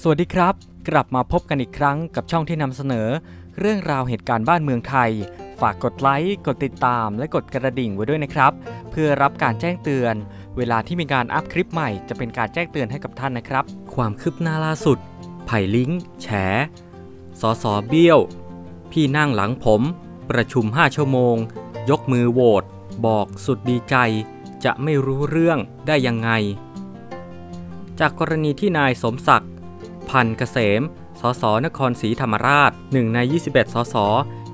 สวัสดีครับ กลับมาพบกันอีกครั้งกับช่องที่นำเสนอ เรื่องราวเหตุการณ์บ้านเมืองไทย ฝากกดไลค์กดติดตาม และกดกระดิ่งไว้ด้วยนะครับ เพื่อรับการแจ้งเตือน เวลาที่มีการอัพคลิปใหม่จะเป็นการแจ้งเตือนให้กับท่านนะครับ ความคืบหน้าล่าสุด ไผ่ลิงแฉสอสอเบี้ยว พี่นั่งหลังผม ประชุม 5 ชั่วโมง ยกมือโหวตบอกสุดดีใจ จะไม่รู้เรื่องได้ยังไง จากกรณีที่นายสมศักดิ์ พันธ์เกษม สส นครศรีธรรมราชหนึ่งใน 21 สส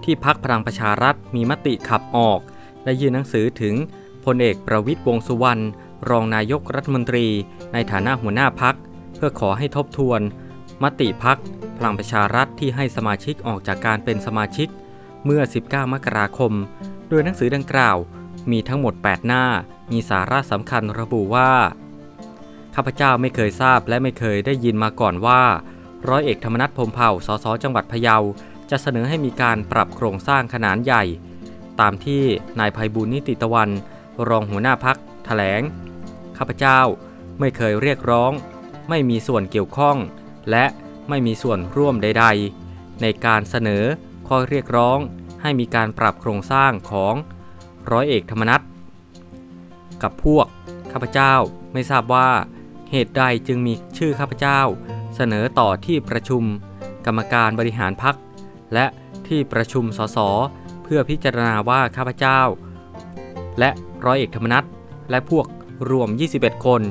ที่พักพลังประชารัฐมีมติขับออกและยื่นหนังสือถึงพลเอกประวิตยวงสุวรรณ รองนายกรัฐมนตรี ในฐานะหัวหน้าพัก เพื่อขอให้ทบทวน มติพักพลังประชารัฐที่ให้สมาชิกออกจากการเป็นสมาชิก เมื่อ 19 มกราคม โดยหนังสือดังกล่าว มีทั้งหมด 8 หน้า มีสาระสำคัญระบุว่า ข้าพเจ้าไม่เคยทราบและไม่เคยได้ยินมาก่อนว่า ร้อยเอกธรรมนัฐพรมเผ่า สสจังหวัดพะเยา จะเสนอให้มีการปรับโครงสร้างขนาดใหญ่ ตามที่นายภัยบุญนิติตะวัน รองหัวหน้าพักแถลง ข้าพเจ้าไม่เคยเรียกร้อง ไม่มีส่วนเกี่ยวข้อง และไม่มีส่วนร่วมใด ๆ ในการเสนอข้อเรียกร้องให้มีการปรับโครงสร้างของร้อยเอกธรรมนัฐกับพวกข้าพเจ้าไม่ทราบว่า เหตุใดจึงมีชื่อข้าพเจ้า เสนอต่อที่ประชุม กรรมการบริหารพัก และที่ประชุมสสเพื่อพิจารณาว่าข้าพเจ้า และร้อยเอกธรรมนัฐและพวกรวม 21 คน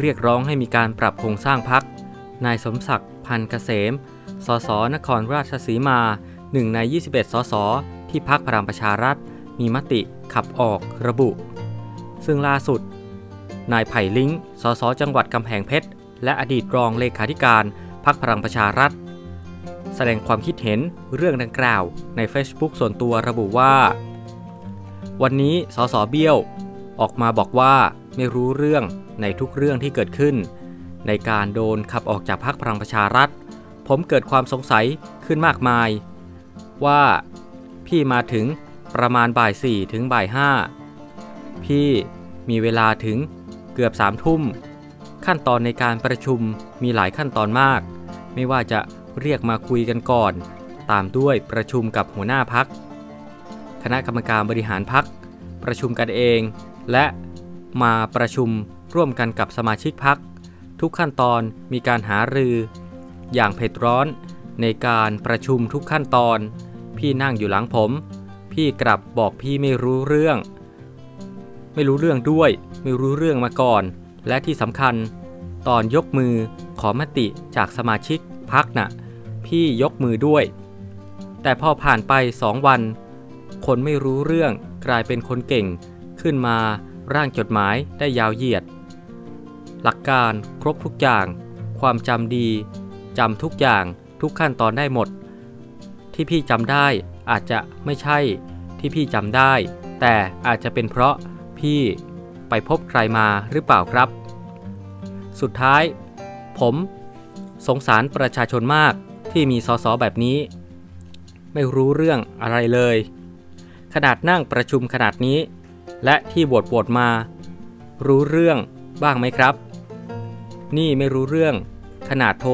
เรียกร้องให้มีการปรับโครงสร้างพักนายสมศักดิ์พันเกษม สสนครราชสีมาหนึ่งใน 21 สสที่พักพลังประชารัฐ มีมติขับออกระบุ ซึ่งล่าสุด นายไผ่ลิงสสจังหวัดกำแพงเพชร และอดีตรองเลขาธิการพักพลังประชารัฐ แสดงความคิดเห็นเรื่องดังกล่าวใน Facebook ส่วนตัวระบุว่า วันนี้สสเบี้ยว ออกมาบอกว่าไม่รู้เรื่องในทุกเรื่องที่เกิดขึ้น ในการโดนขับออกจากพรรคพลังประชารัฐ ผมเกิดความสงสัยขึ้นมากมาย ว่าพี่มาถึงประมาณบ่ายสี่ถึงบ่ายห้าพี่มีเวลาถึง เกือบสามทุ่ม ขั้นตอนในการประชุมมีหลายขั้นตอนมาก ไม่ว่าจะเรียกมาคุยกันก่อน ตามด้วยประชุมกับหัวหน้าพัก คณะกรรมการบริหารพัก ประชุมกันเอง และมาประชุมร่วมกันกับสมาชิกพัก ทุกขั้นตอนมีการหารือ อย่างเผ็ดร้อนในการประชุมทุกขั้นตอน พี่นั่งอยู่หลังผม พี่กลับบอกพี่ไม่รู้เรื่อง ไม่รู้เรื่องด้วย ไม่รู้เรื่องมาก่อน และที่สำคัญ ตอนยกมือขอมติจากสมาชิกพักน่ะ พี่ยกมือด้วย แต่พอผ่านไปสองวัน คนไม่รู้เรื่องกลายเป็นคนเก่ง ขึ้นมาร่างจดหมายได้ยาวเหยียด หลักการครบทุกอย่าง ความจำดีจำทุกอย่างทุกขั้นตอนได้หมด ที่พี่จำได้อาจจะไม่ใช่ที่พี่จำได้ แต่อาจจะเป็นเพราะพี่ ไปพบใครมาหรือเปล่าครับ สุดท้าย ผม สงสารประชาชนมากที่มีสสแบบนี้ ไม่รู้เรื่องอะไรเลย ขนาดนั่งประชุมขนาดนี้ และที่โหวตโหวตมา รู้เรื่องบ้างไหมครับ นี่ไม่รู้เรื่อง ขนาดโทร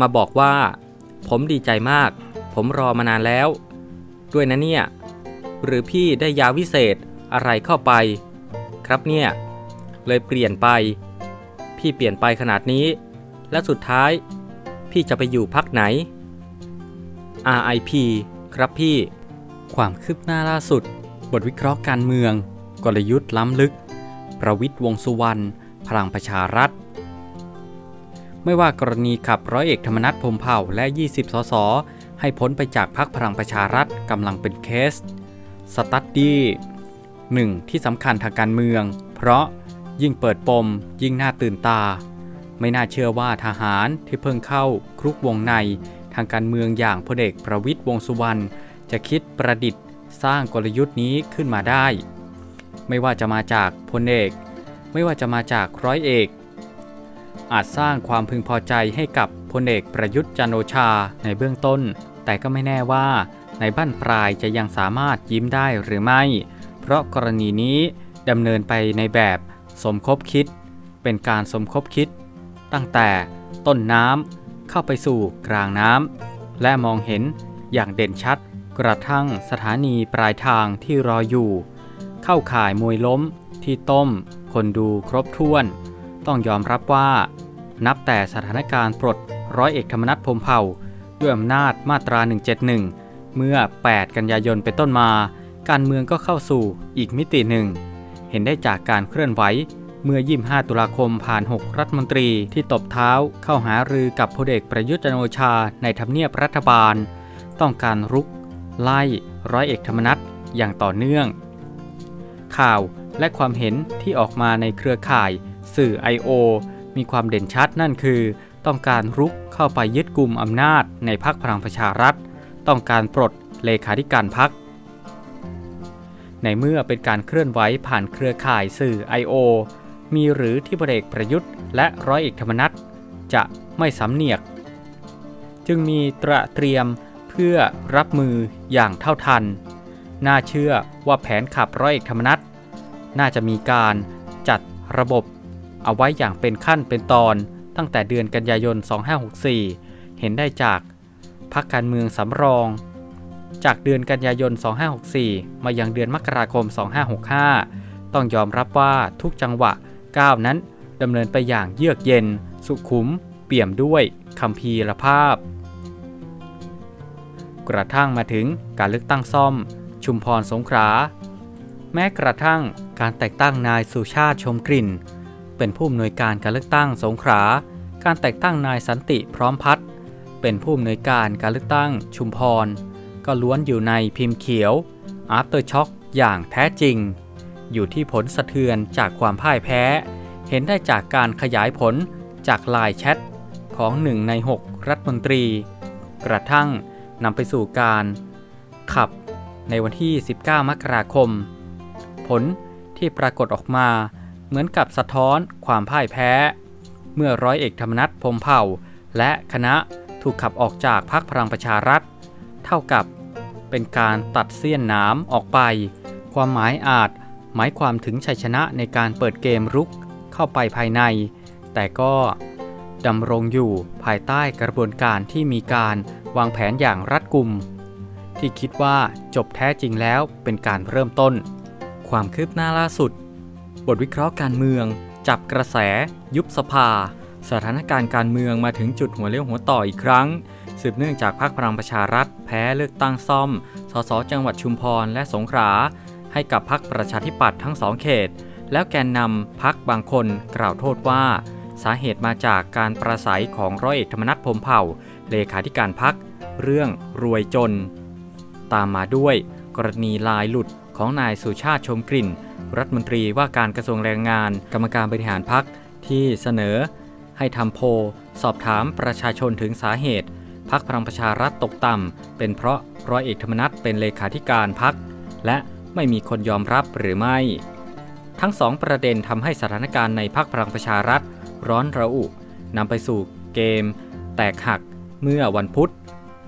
มาบอกว่า ผมดีใจมาก ผมรอมานานแล้ว ด้วยนะเนี่ย หรือพี่ได้ยาวิเศษอะไรเข้าไป ครับเนี่ย เลยเปลี่ยนไป พี่เปลี่ยนไปขนาดนี้ และสุดท้าย พี่จะไปอยู่พักไหน RIP ครับพี่ ความคืบหน้าล่าสุด บทวิเคราะห์การเมือง กลยุทธ์ล้ำลึก ประวิทย์วงสุวรรณพลังประชารัฐ ไม่ว่ากรณีขับร้อยเอกธรรมนัฐพรมเผ่าและ 20 สส ให้พ้นไปจากพักพลังประชารัฐกำลังเป็นเคส สตัดดี้ หนึ่งที่สำคัญทางการเมือง เพราะยิ่งเปิดปม ยิ่งน่าตื่นตา ไม่น่าเชื่อว่าทหารที่เพิ่งเข้าครุกวงใน ทางการเมืองอย่างพลเอกประวิทย์วงสุวรรณจะคิดประดิษฐ์สร้างกลยุทธ์นี้ขึ้นมาได้ ไม่ว่าจะมาจากพลเอก ไม่ว่าจะมาจากร้อยเอก อาจสร้างความพึงพอใจให้กับพลเอกประยุทธ์จันโอชาในเบื้องต้น แต่ก็ไม่แน่ว่าในบ้านปลายจะยังสามารถยิ้มได้หรือไม่ เพราะกรณีนี้ดำเนินไปในแบบสมคบคิด เป็นการสมคบคิด ตั้งแต่ต้นน้ำเข้าไปสู่กลางน้ำและมองเห็นอย่างเด่นชัด กระทั่งสถานีปลายทางที่รออยู่ เข้าข่ายมวยล้มที่ต้ม คนดูครบถ้วน ต้องยอมรับว่า นับแต่สถานการณ์ปลดร้อยเอกธรรมนัฐพรมเผ่า ด้วยอำนาจมาตรา 171 เมื่อ 8 กันยายนเป็นต้นมา การเมืองก็เข้าสู่อีกมิติหนึ่ง เห็นได้จากการเคลื่อนไหว เมื่อ 25 ตุลาคมผ่าน 6 รัฐมนตรีที่ตบเท้าเข้าหารือกับพลเอกประยุทธ์จันโอชาในทำเนียบรัฐบาล ต้องการรุก ไล่ร้อยเอกธรรมนัฐอย่างต่อเนื่อง ข่าวและความเห็นที่ออกมาในเครือข่าย สื่อ I.O. มีความเด่นชัดนั่นคือ ต้องการรุกเข้าไปยึดกลุ่มอำนาจในพรรคพลังประชารัฐ ต้องการปลดเลขาธิการพรรค ในเมื่อเป็นการเคลื่อนไหวผ่านเครือข่ายสื่อ I.O. มีหรือที่พลเอกประยุทธ์ และร้อยเอกธรรมนัฐจะไม่สำเนียก จึงมีตระเตรียมเพื่อรับมืออย่างเท่าทัน น่าเชื่อว่าแผนขับร้อยเอกธรรมนัฐน่าจะมีการจัดระบบ เอาไว้อย่างเป็นขั้นเป็นตอนตั้งแต่เดือนกันยายน 2564 เห็นได้จากพักการเมืองสำรอง จากเดือนกันยายน 2564 มายังเดือนมกราคม 2565 ต้องยอมรับว่าทุกจังหวะก้าวนั้นดำเนินไปอย่างเยือกเย็น สุขุม เปี่ยมด้วยคำพีรภาพ กระทั่งมาถึงการเลือกตั้งซ่อม ชุมพรสงขลาแม้กระทั่งการแต่งตั้งนายสุชาติชมกลิ่น เป็นผู้อำนวยการการเลือกตั้งสงขลาการแต่งตั้งนายสันติพร้อมพัฒน์เป็นผู้อำนวยการการเลือกตั้งชุมพร ก็ล้วนอยู่ในพิมพ์เขียว after shock อย่างแท้จริง อยู่ที่ผลสะเทือนจากความพ่ายแพ้ เห็นได้จากการขยายผลจากลน์แชทของหนึ่งใน 6 รัฐมนตรี กระทั่งนำไปสู่การขับในวันที่ 19 มกราคม ผลที่ปรากฏออกมาเหมือนกับสะท้อนความพ่ายแพ้ เมื่อร้อยเอกธรรมนัฐพมเผ่า และคณะถูกขับออกจากพรรคพลังประชารัฐ เท่ากับ เป็นการตัดเสี้ยนน้ำออกไป ความหมายอาจหมายความถึงชัยชนะในการเปิดเกมรุกเข้าไปภายใน แต่ก็ดำรงอยู่ภายใต้กระบวนการที่มีการวางแผนอย่างรัดกุม ที่คิดว่าจบแท้จริงแล้วเป็นการเริ่มต้น ความคืบหน้าล่าสุด บทวิเคราะห์การเมือง จับกระแส ยุบสภา สถานการณ์การเมืองมาถึงจุดหัวเลี้ยวหัวต่ออีกครั้ง สืบเนื่องจากพรรคพลังประชารัฐ แพ้เลือกตั้งซ่อม สสจังหวัดชุมพรและสงขลาให้กับพรรคประชาธิปัตย์ทั้งสองเขต แล้วแกนนำพรรคบางคนกล่าวโทษว่า สาเหตุมาจากการประสัยของร้อยเอกธรรมนัฐพมเผ่า เลขาธิการพรรคเรื่องรวยจน ตามมาด้วย กรณีลายหลุดของนายสุชาติชมกลิ่น รัฐมนตรีว่าการกระทรวงแรงงาน กรรมการบริหารพรรคที่เสนอ ให้ทำโพสอบถามประชาชนถึงสาเหตุ พรรคพลังประชารัฐตกต่ำ เป็นเพราะร้อยเอกธรรมนัฐเป็นเลขาธิการพรรคและไม่มีคนยอมรับหรือไม่ ทั้งสองประเด็นทำให้สถานการณ์ในพรรคพลังประชารัฐร้อนระอุนำไปสู่เกม แตกหักเมื่อวันพุธ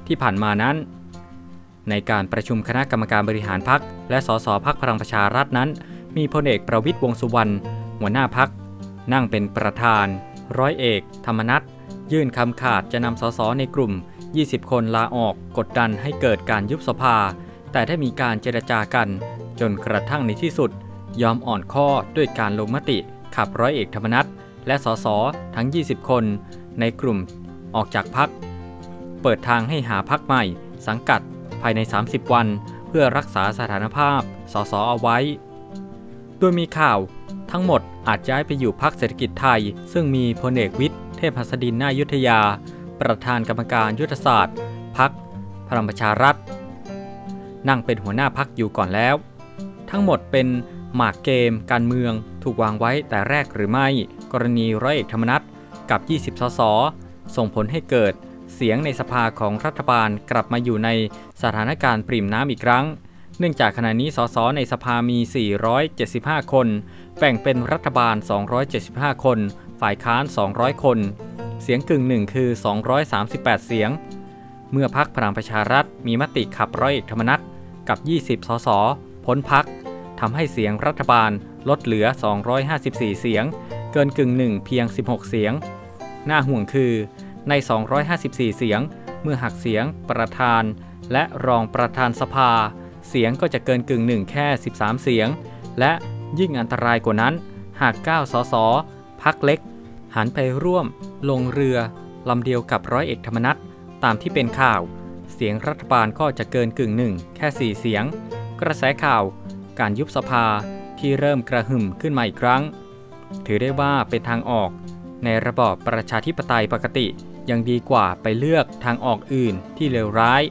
ที่ผ่านมานั้น ในการประชุมคณะกรรมการบริหารพรรคและสสพักพลังประชารัฐนั้น มีพลเอกประวิตยวงสุวรรณหัวหน้าพัก นั่งเป็นประธาน ร้อยเอก ธรรมนัฐยื่นคำขาดจะนำสสในกลุ่ม 20 คนลาออกกดดันให้เกิดการยุบสภา แต่ได้มีการเจรจากัน จนกระทั่งในที่สุด ยอมอ่อนข้อด้วยการลงมติขับร้อยเอกธรรมนัฐและสสทั้ง 20 คน ในกลุ่มออกจากพัก เปิดทางให้หาพักใหม่ สังกัดภายใน 30 วัน เพื่อรักษาสถานภาพสสเอาไว้ โดยมีข่าว ทั้งหมดอาจย้ายไปอยู่พักเศรษฐกิจไทย ซึ่งมีพลเอกวิทย์เทพหัสดินนายุทธยา ประธานกรรมการยุทธศาสตร์พักพลังประชารัฐ นั่งเป็นหัวหน้าพักอยู่ก่อนแล้ว ทั้งหมดเป็นหมากเกม การเมืองถูกวางไว้แต่แรกหรือไม่ กรณีร้อยเอกธรรมนัฐกับ 20 สส ส่งผลให้เกิดเสียงในสภาของรัฐบาลกลับมาอยู่ในสถานการณ์ปริ่มน้ำอีกครั้ง เนื่องจากขณะนี้สสในสภามี 475 คน แบ่งเป็นรัฐบาล 275 คน ฝ่ายค้าน 200 คน เสียงกึ่งหนึ่งคือ 238 เสียง เมื่อพักพลังประชารัฐมีมติขับร้อยเอกธรรมนัฐกับ 20 สส พ้นพักทำให้เสียงรัฐบาลลดเหลือ 254 เสียง เกินกึ่งหนึ่งเพียง 16 เสียง น่าห่วงคือใน 254 เสียง เมื่อหักเสียงประธาน และรองประธานสภา เสียงก็จะเกินกึ่งหนึ่งแค่ 13 เสียง และยิ่งอันตรายกว่านั้น หาก 9 สส พักเล็ก หันไปร่วม ลงเรือลำเดียวกับร้อยเอกธรรมนัฐตามที่เป็นข่าว เสียงรัฐบาลก็จะเกินกึ่งหนึ่งแค่ 4 เสียง กระแสข่าว การยุบสภาที่เริ่มกระหึ่มขึ้นมาอีกครั้ง ถือได้ว่าเป็นทางออก ในระบอบประชาธิปไตยปกติยังดีกว่าไปเลือกทางออกอื่นที่เลวร้าย